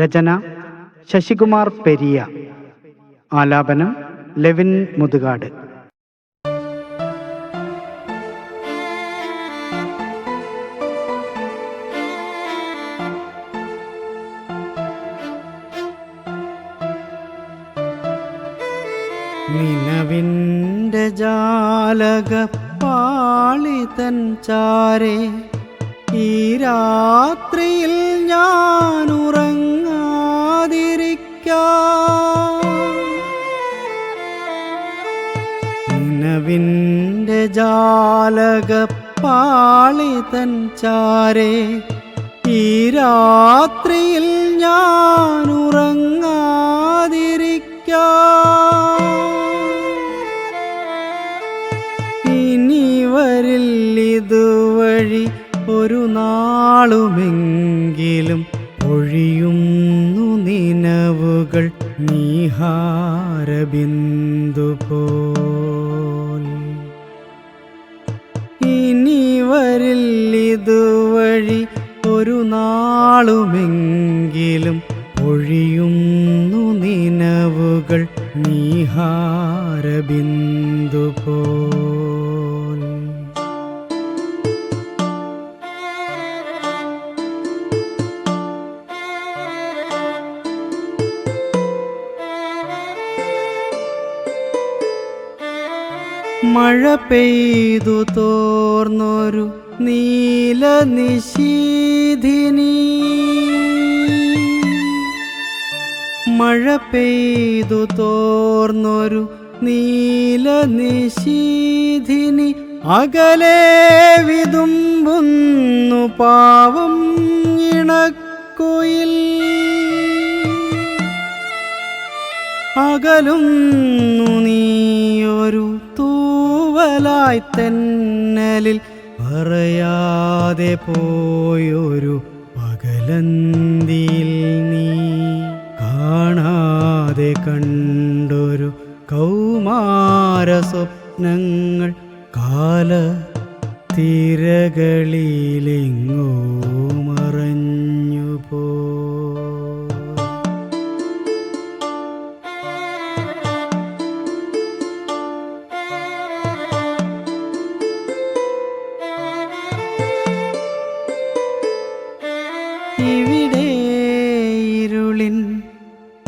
രചന ശശികുമാർ പെരിയ. ആലാപനം ലെവിൻ മുതുകാട്. നിലവിന്റെ ജാലക പാളിതൻ ചാരേ ഈ രാത്രിയിൽ ഞാൻ നിലവിന്റെ ജാലക പാളിതൻ ചാരേ ഈ രാത്രിയിൽ ഞാൻ ഇനി വരില്ലിതുവഴി ഒരു നാളുമെങ്കിലും ഒഴിയുന്നു നിനവുകൾ നീഹാരബിന്ദു പോൽ വരില്ലിതുവഴി ഒരു നാളുമെങ്കിലും ഒഴിയുന്നു നിനവുകൾ നീഹാരബിന്ദു പോൽ മഴ പെയ്തു തോർന്നൊരു നീല നിശീധിനി മഴ പെയ്തു തോർന്നൊരു നീല നിശീധിനി അകലെ വിതുമ്പുന്നു പാവം ഇണക്കുയിൽ. അകലുന്നു നീയൊരു തൂവലായി തെന്നലിൽ പറയാതെ പോയൊരു പകലന്തിയിൽ നീ കാണാതെ കണ്ടൊരു കൗമാര സ്വപ്നങ്ങൾ കാല തിരകളിലെങ്ങോ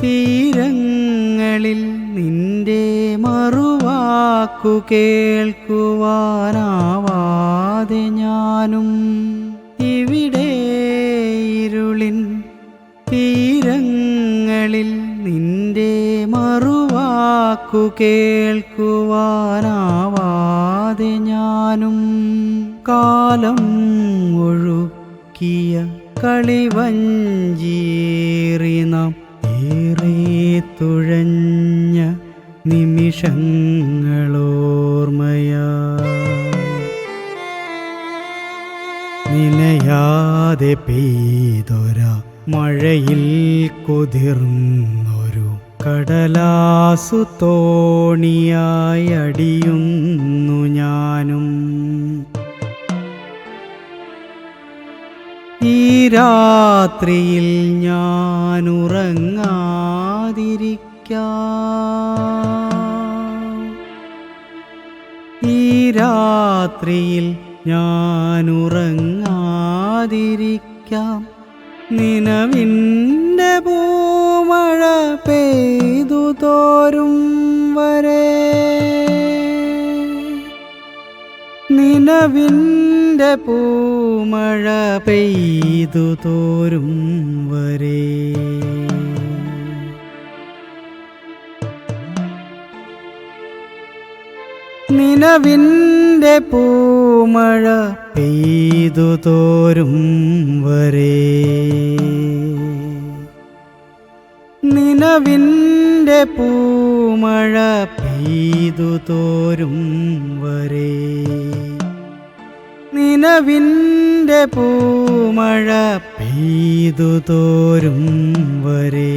തീരങ്ങളിൽ നിന്റെ മറുവാക്കു കേൾക്കുവാനാവാതെ ഞാനും ഇവിടെ ഇരുളിൻ തീരങ്ങളിൽ നിന്റെ മറുവാക്കു കേൾക്കുവാനാവാതെ ഞാനും കാലം ഒഴുക്കിയ കളിവഞ്ചീറി നാം തുഴഞ്ഞ നിമിഷങ്ങളോർമ്മയാ നിനയാതെ പെയ്തൊര മഴയിൽ കുതിർന്നൊരു കടലാസു തോണിയായി അടിയുന്നു ഞാനും. ഈ രാത്രിയിൽ ഞാൻ ഉറങ്ങാതിരിക്കാം ഈ രാത്രിയിൽ ഞാൻ ഉറങ്ങാതിരിക്കാം നിലവിന്റെ പൂമഴ പെയ്തു തോരും വരെ. നിലവിന്റെ പൂമഴ പെയ്തു തോരും വരെ. നിലവിന്റെ പൂമഴ പെയ്തു തോരും വരെ. നിലവിന്റെ പൂമഴ പെയ്തു തോരും വരെ. നിലവിന്റെ പൂമഴ പെയ്തു തോരും വരെ.